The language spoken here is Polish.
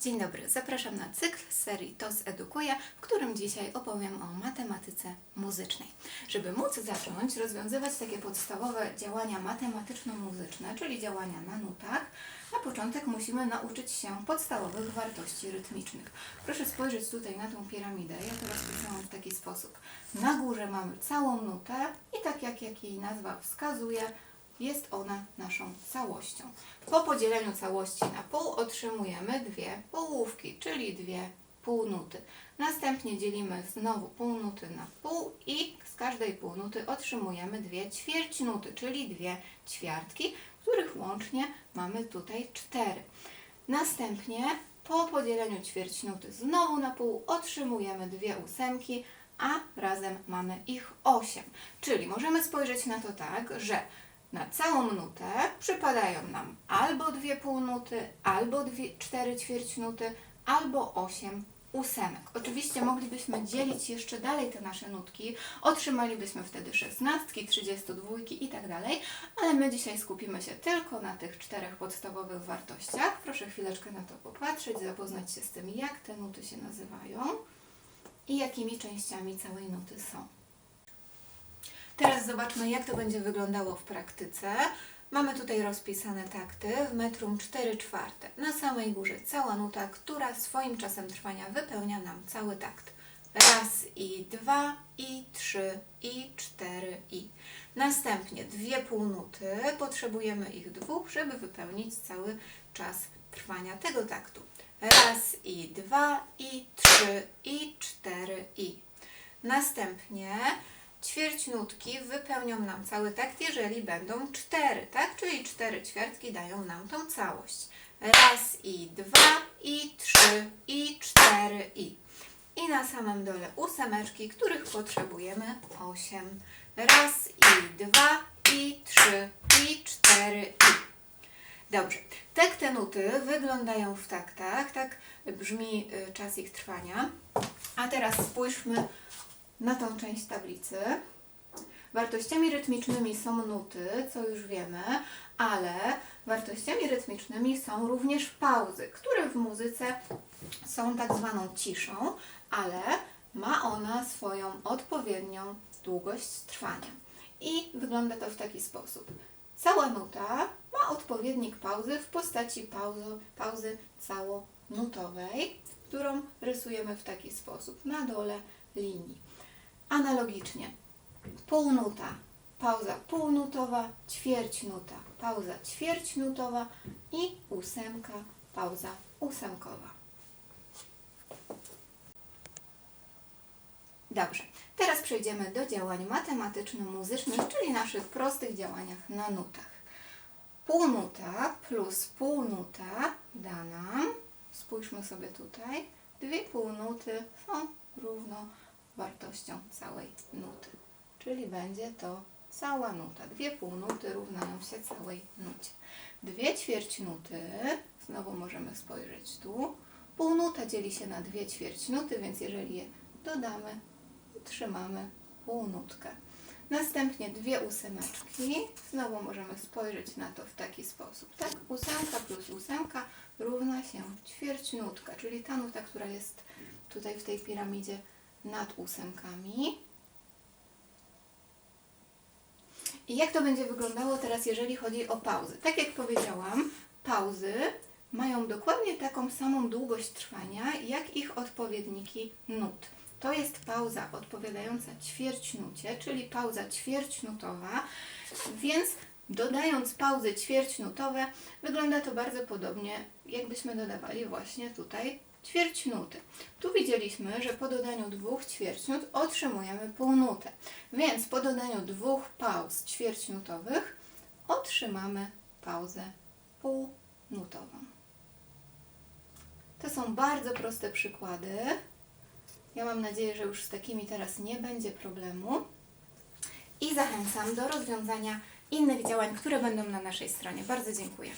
Dzień dobry, zapraszam na cykl serii TOS Edukuje, w którym dzisiaj opowiem o matematyce muzycznej. Żeby móc zacząć rozwiązywać takie podstawowe działania matematyczno-muzyczne, czyli działania na nutach, na początek musimy nauczyć się podstawowych wartości rytmicznych. Proszę spojrzeć tutaj na tą piramidę, ja to rozpisałam w taki sposób. Na górze mamy całą nutę i tak jak, jak jej nazwa wskazuje, jest ona naszą całością. Po podzieleniu całości na pół otrzymujemy dwie połówki, czyli dwie półnuty. Następnie dzielimy znowu półnuty na pół i z każdej półnuty otrzymujemy dwie ćwierćnuty, czyli dwie ćwiartki, których łącznie mamy tutaj cztery. Następnie po podzieleniu ćwierćnuty znowu na pół otrzymujemy dwie ósemki, a razem mamy ich osiem. Czyli możemy spojrzeć na to tak, że na całą nutę przypadają nam albo dwie półnuty, albo dwie, cztery ćwierćnuty, albo osiem ósemek. Oczywiście moglibyśmy dzielić jeszcze dalej te nasze nutki, otrzymalibyśmy wtedy szesnastki, trzydziestodwójki i tak dalej, ale my dzisiaj skupimy się tylko na tych czterech podstawowych wartościach. Proszę chwileczkę na to popatrzeć, zapoznać się z tym, jak te nuty się nazywają i jakimi częściami całej nuty są. Teraz zobaczmy, jak to będzie wyglądało w praktyce. Mamy tutaj rozpisane takty w metrum 4 czwarte. Na samej górze cała nuta, która swoim czasem trwania wypełnia nam cały takt. Raz i dwa i trzy i cztery i. Następnie dwie półnuty, potrzebujemy ich dwóch, żeby wypełnić cały czas trwania tego taktu. Raz i dwa i trzy i cztery i. Następnie ćwierćnutki wypełnią nam cały takt, jeżeli będą cztery, tak? Czyli cztery ćwiartki dają nam tą całość. Raz i dwa i trzy i cztery i. I na samym dole ósemeczki, których potrzebujemy osiem. Raz i dwa i trzy i cztery i. Dobrze. Tak te nuty wyglądają w taktach, tak brzmi y, czas ich trwania. A teraz spójrzmy na tą część tablicy. Wartościami rytmicznymi są nuty, co już wiemy, ale wartościami rytmicznymi są również pauzy, które w muzyce są tak zwaną ciszą, ale ma ona swoją odpowiednią długość trwania. I wygląda to w taki sposób. Cała nuta ma odpowiednik pauzy w postaci pauzy, pauzy całonutowej, którą rysujemy w taki sposób na dole linii. Analogicznie. Półnuta, pauza półnutowa, ćwierćnuta, pauza ćwierćnutowa i ósemka, pauza ósemkowa. Dobrze, teraz przejdziemy do działań matematyczno-muzycznych, czyli naszych prostych działaniach na nutach. Półnuta plus półnuta da nam, spójrzmy sobie tutaj, dwie półnuty są równo wartością całej nuty. Czyli będzie to cała nuta. Dwie półnuty równają się całej nucie. Dwie ćwierćnuty, znowu możemy spojrzeć tu. Półnuta dzieli się na dwie ćwierćnuty, więc jeżeli je dodamy, otrzymamy półnutkę. Następnie dwie ósemeczki. Znowu możemy spojrzeć na to w taki sposób. Tak, ósemka plus ósemka równa się ćwierćnutka, czyli ta nuta, która jest tutaj w tej piramidzie nad ósemkami. I jak to będzie wyglądało teraz, jeżeli chodzi o pauzy? Tak jak powiedziałam, pauzy mają dokładnie taką samą długość trwania, jak ich odpowiedniki nut. To jest pauza odpowiadająca ćwierćnucie, czyli pauza ćwierćnutowa, więc dodając pauzy ćwierćnutowe, wygląda to bardzo podobnie, jakbyśmy dodawali właśnie tutaj ćwierćnuty. Tu widzieliśmy, że po dodaniu dwóch ćwierćnut otrzymujemy półnutę, więc po dodaniu dwóch pauz ćwierćnutowych otrzymamy pauzę półnutową. To są bardzo proste przykłady. Ja mam nadzieję, że już z takimi teraz nie będzie problemu. I zachęcam do rozwiązania innych działań, które będą na naszej stronie. Bardzo dziękuję.